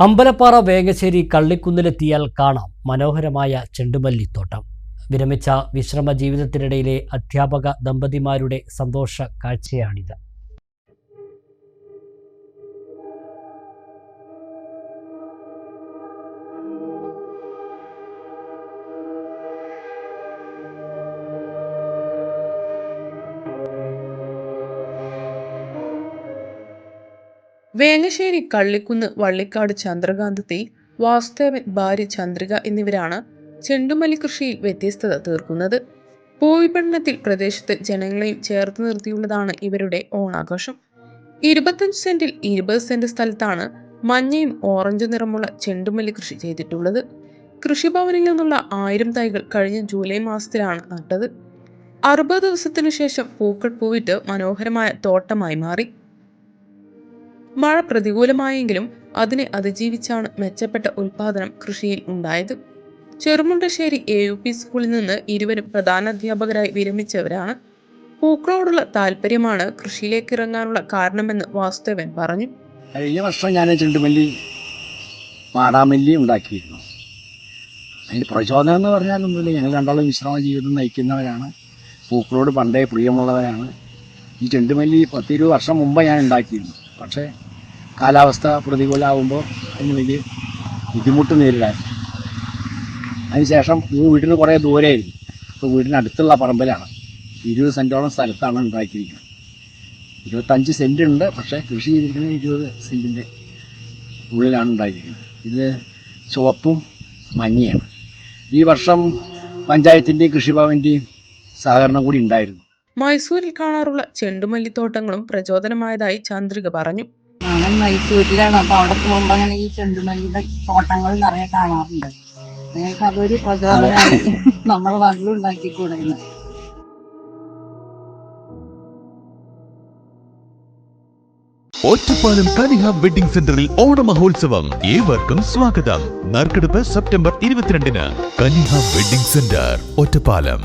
അമ്പലപ്പാറ വേങ്ങശ്ശേരി കള്ളിക്കുന്നിലെത്തിയാൽ കാണാം മനോഹരമായ ചെണ്ടുമല്ലിത്തോട്ടം. വിരമിച്ച വിശ്രമ ജീവിതത്തിനിടയിലെ അധ്യാപക ദമ്പതിമാരുടെ സന്തോഷ കാഴ്ചയാണിത്. വേങ്ങശ്ശേരി കള്ളിക്കുന്ന് വള്ളിക്കാട് ചന്ദ്രകാന്ത് തീ വാസുദേവൻ ഭാര്യ ചന്ദ്രിക എന്നിവരാണ് ചെണ്ടുമല്ലി കൃഷിയിൽ വ്യത്യസ്തത തീർക്കുന്നത്. ഭൂവിപണനത്തിൽ പ്രദേശത്ത് ജനങ്ങളെയും ചേർത്ത് നിർത്തിയുള്ളതാണ് ഇവരുടെ ഓണാഘോഷം. ഇരുപത്തഞ്ച് സെന്റിൽ ഇരുപത് സെന്റ് സ്ഥലത്താണ് മഞ്ഞയും ഓറഞ്ച് നിറമുള്ള ചെണ്ടുമല്ലി കൃഷി ചെയ്തിട്ടുള്ളത്. കൃഷിഭവനിൽ നിന്നുള്ള ആയിരം തൈകൾ കഴിഞ്ഞ ജൂലൈ മാസത്തിലാണ് നട്ടത്. അറുപത് ദിവസത്തിനു ശേഷം പൂക്കൾ പൂവിട്ട് മനോഹരമായ തോട്ടമായി മാറി. മഴ പ്രതികൂലമായെങ്കിലും അതിനെ അതിജീവിച്ചാണ് മെച്ചപ്പെട്ട ഉൽപാദനം കൃഷിയിൽ ഉണ്ടായത്. ചെറുമുണ്ടശ്ശേരി എ യു പി സ്കൂളിൽ നിന്ന് ഇരുവരും പ്രധാന അധ്യാപകരായി വിരമിച്ചവരാണ്. പൂക്കളോടുള്ള താല്പര്യമാണ് കൃഷിയിലേക്ക് ഇറങ്ങാനുള്ള കാരണമെന്ന് വാസുദേവൻ പറഞ്ഞു. കഴിഞ്ഞ വർഷം ഞാൻ ചെണ്ടുമല്ലി മാടാമല്ലി ഉണ്ടാക്കിയിരുന്നു. അതിന്റെ പ്രചോദനം എന്ന് പറഞ്ഞാലൊന്നുമില്ല ഞങ്ങൾ രണ്ടാളും വിശ്രമ ജീവിതം നയിക്കുന്നവരാണ്. പൂക്കളോട് പണ്ടേ പ്രിയമുള്ളവരാണ്. ഈ ചെണ്ടുമല്ലി പത്തിരുപത് വർഷം മുമ്പ് ഞാൻ ഉണ്ടാക്കിയിരുന്നു. പക്ഷേ കാലാവസ്ഥ പ്രതികൂലമാകുമ്പോൾ അതിന് വലിയ ബുദ്ധിമുട്ട് നേരിടാൻ. അതിനുശേഷം ഈ വീട്ടിന് കുറേ ദൂരെയായിരുന്നു ഇപ്പോൾ വീടിനടുത്തുള്ള പറമ്പിലാണ്. ഇരുപത് സെന്റോളം സ്ഥലത്താണ് ഉണ്ടാക്കിയിരിക്കുന്നത്. ഇരുപത്തഞ്ച് സെന്റ് ഉണ്ട്. പക്ഷേ കൃഷി ചെയ്തിരിക്കുന്നത് ഇരുപത് സെന്റിന്റെ ഉള്ളിലാണ് ഉണ്ടാക്കിയിരിക്കുന്നത്. ഇത് ചുവപ്പും മഞ്ഞയാണ്. ഈ വർഷം പഞ്ചായത്തിന്റെയും കൃഷിഭവന്റെയും സഹകരണം കൂടി ഉണ്ടായിരുന്നു. മൈസൂരിൽ കാണാറുള്ള ചെണ്ടുമല്ലിത്തോട്ടങ്ങളും പ്രചോദനമായതായി ചന്ദ്രിക പറഞ്ഞു. ഞാൻ മൈസൂരിലാണ് അപ്പോൾ അവിടെ പോകുമ്പോൾ അങ്ങനെ ഈ ചെണ്ടുമല്ലിയുടെ തോട്ടങ്ങൾ നിറയെ കാണാറുണ്ട്. നിങ്ങൾക്ക് അതൊരു പ്രചോദനമായി നമ്മളെ നാട്ടിലുണ്ടാക്കിക്കൂടെ എന്ന് ഒറ്റപ്പാലം കനിഹ വെഡിംഗ് സെന്ററിൽ ഓണമഹോത്സവം ഏവർക്കും സ്വാഗതം. നറുക്കെടുപ്പ് സെപ്റ്റംബർ ഇരുപത്തിരണ്ടിന് കനിഹ വെഡിംഗ് സെന്റർ ഒറ്റപ്പാലം